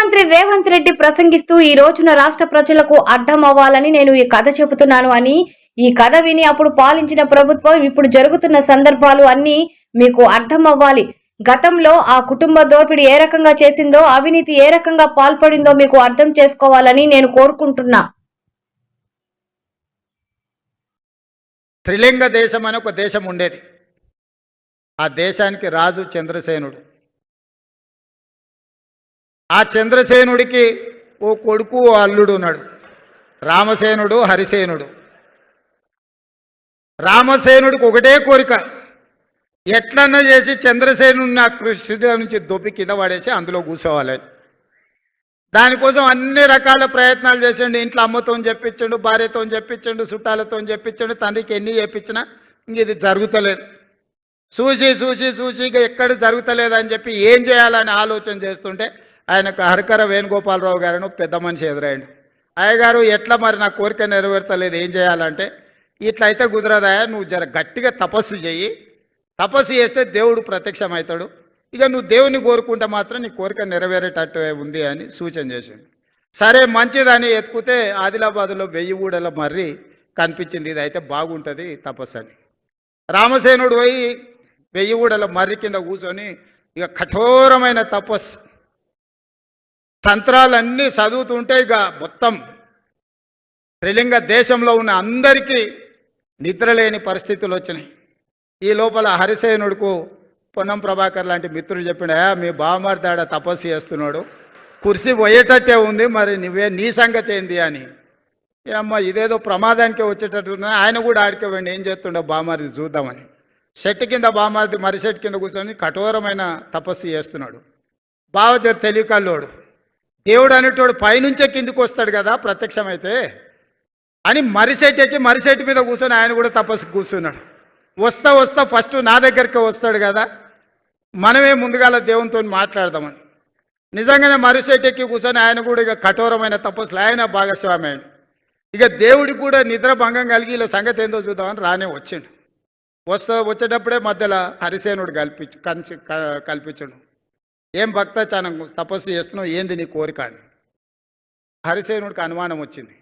ముఖ్యమంత్రి రేవంత్ రెడ్డి ప్రసంగిస్తూ ఈ రోజున రాష్ట్ర ప్రజలకు అర్థం అవ్వాలని నేను ఈ కథ చెబుతున్నాను అని ఈ కథ విని అప్పుడు పాలించిన ప్రభుత్వం ఇప్పుడు జరుగుతున్న సందర్భాలు అన్ని మీకు అర్థం అవ్వాలి. గతంలో ఆ కుటుంబ దోపిడీ ఏ రకంగా చేసిందో అవినీతి ఏ రకంగా పాల్పడిందో మీకు అర్థం చేసుకోవాలని నేను కోరుకుంటున్నా. త్రిలింగ దేశం అని ఒక దేశం ఉండేది. ఆ దేశానికి రాజు చంద్రసేనుడు. ఆ చంద్రసేనుడికి ఓ కొడుకు ఓ అల్లుడు ఉన్నాడు. రామసేనుడు హరిసేనుడు. రామసేనుడికి ఒకటే కోరిక. ఎట్లన్నా చేసి చంద్రసేను నా కృష్ణుడి నుంచి దొప్పి కింద పడేసి అందులో కూర్చోవాలని దానికోసం అన్ని రకాల ప్రయత్నాలు చేసిండు. ఇంట్లో అమ్మతో చెప్పించండు భార్యతో చెప్పించండు చుట్టాలతో చెప్పించండు తండ్రికి ఎన్ని చెప్పించినా ఇంక ఇది జరుగుతలేదు. చూసి చూసి చూసి ఇక ఎక్కడ జరుగుతలేదని అని చెప్పి ఏం చేయాలని ఆలోచన చేస్తుంటే ఆయనకు హరికర వేణుగోపాలరావు గారిని పెద్ద మనిషి ఎదురైండు. అయ్యగారు ఎట్లా మరి నా కోరిక నెరవేర్తలేదు ఏం చేయాలంటే ఇట్లా అయితే కుదరదాయా నువ్వు జర గట్టిగా తపస్సు చెయ్యి. తపస్సు చేస్తే దేవుడు ప్రత్యక్షమవుతాడు. ఇక నువ్వు దేవుని కోరుకుంటే మాత్రం నీ కోరిక నెరవేరేటట్టు ఉంది అని సూచన చేసింది సరే మంచిదని ఎత్తుకుతే ఆదిలాబాద్లో వెయ్యి ఊడల మర్రి కనిపించింది. ఇది అయితే బాగుంటుంది తపస్సు అని. రామసేనుడు పోయి వెయ్యి ఊడల మర్రి కింద కూర్చొని ఇక కఠోరమైన తపస్సు తంత్రాలన్నీ చదువుతుంటే ఇక మొత్తం త్రిలింగ దేశంలో ఉన్న అందరికీ నిద్రలేని పరిస్థితులు వచ్చినాయి. ఈ లోపల హరిసేనుడుకు పొన్నం ప్రభాకర్ లాంటి మిత్రుడు చెప్పిన మీ బామర్దాడ తపస్సు చేస్తున్నాడు. కుర్సీ పోయేటట్టే ఉంది మరి నువ్వే నీ సంగతి ఏంది? అని. ఏ అమ్మ ఇదేదో ప్రమాదానికే వచ్చేటట్టు ఉంది. ఆయన కూడా ఆడికే ఏం చేస్తుండో బామారిది చూద్దామని. చెట్టు కింద బామారిది మరి చెట్టు కింద కూర్చొని కఠోరమైన తపస్సు చేస్తున్నాడు. బావ తెలియకల్లోడు దేవుడు అనేటోడు పైనుంచే కిందికి వస్తాడు కదా ప్రత్యక్షమైతే. అని మరిసెట్ ఎక్కి మరిసెట్ మీద కూర్చొని ఆయన కూడా తపస్సు కూర్చున్నాడు. వస్తా వస్తా ఫస్ట్ నా దగ్గరికి వస్తాడు కదా. మనమే ముందుగాల దేవునితో మాట్లాడదామని. నిజంగానే మరిసెట్ ఎక్కి కూర్చొని ఆయన కూడా ఇక కఠోరమైన తపస్సులు. ఆయన భాగస్వామి ఆయన. ఇక దేవుడికి కూడా నిద్ర భంగం కలిగి ఇలా సంగతి ఏందో చూద్దామని రానే వచ్చిండు. వస్తా వచ్చేటప్పుడే మధ్యలో హరిసేనుడు కల్పించు కంచి క- కల్పించడు. ఏం భక్త చాలా తపస్సు చేస్తున్నావు? ఏంది నీ కోరిక అని. హరిసేనుడికి అనుమానం వచ్చింది.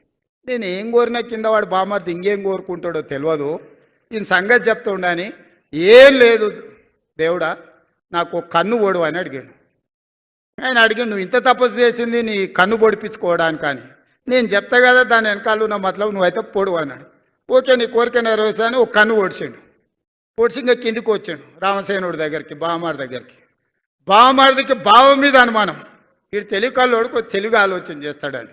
నేను ఏం కోరినా కింద వాడు బామర్ది ఇంకేం కోరుకుంటాడో తెలియదు ఈయన సంగతి చెప్తుండని ఏం లేదు దేవుడా నాకు ఒక కన్ను ఓడు అని అడిగాడు. ఆయన అడిగాడు నువ్వు ఇంత తపస్సు చేసింది నీ కన్ను పొడిపించుకోవడానికి అని. నేను చెప్తా కదా దాని వెనకాల ఉన్న మతలం నువ్వైతే పొడు అన్నాడు. ఓకే నీ కోరిక నెరవేర్చాను ఒక కన్ను ఓడిచాడు. పొడిచి ఇంకా కిందికి వచ్చాడు రామసేనుడి దగ్గరికి బామారి దగ్గరికి. బావమారిదికి బావ మీద అనుమానం. వీడు తెలుగు కల్లోడు తెలుగు ఆలోచన చేస్తాడని.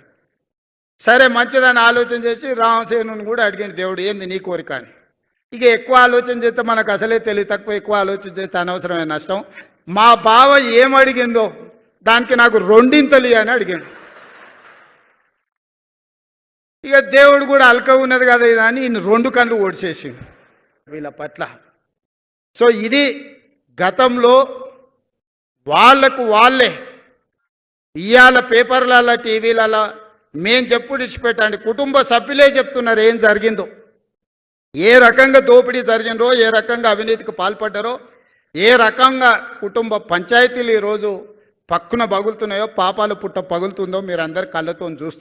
సరే మంచిదని ఆలోచన చేసి రామసేనుని కూడా అడిగాడు దేవుడు ఏంది నీ కోరిక అని? ఇక ఎక్కువ ఆలోచన చేస్తే మనకు అసలే తెలివి తక్కువ ఎక్కువ ఆలోచన చేస్తే అనవసరమైన నష్టం. మా బావ ఏం అడిగిందో దానికి నాకు రెండింతలు అని అడిగాడు. ఇక దేవుడు కూడా అల్క ఉన్నది కదా ఇది అని ఈయన రెండు కళ్ళు ఓడిచేసిండు వీళ్ళ పట్ల. సో ఇది గతంలో వాళ్ళకు వాళ్ళే. ఇవాళ పేపర్లలో టీవీలలో మేం చెప్పుడు ఇచ్చిపెట్టండి. కుటుంబ సభ్యులే చెప్తున్నారు ఏం జరిగిందో. ఏ రకంగా దోపిడీ జరిగిందో ఏ రకంగా అవినీతికి పాల్పడ్డారో ఏ రకంగా కుటుంబ పంచాయతీలు ఈరోజు పక్కున పగులుతున్నాయో పాపాల పుట్ట పగులుతుందో మీరు అందరు కళ్ళతో చూస్తున్నారు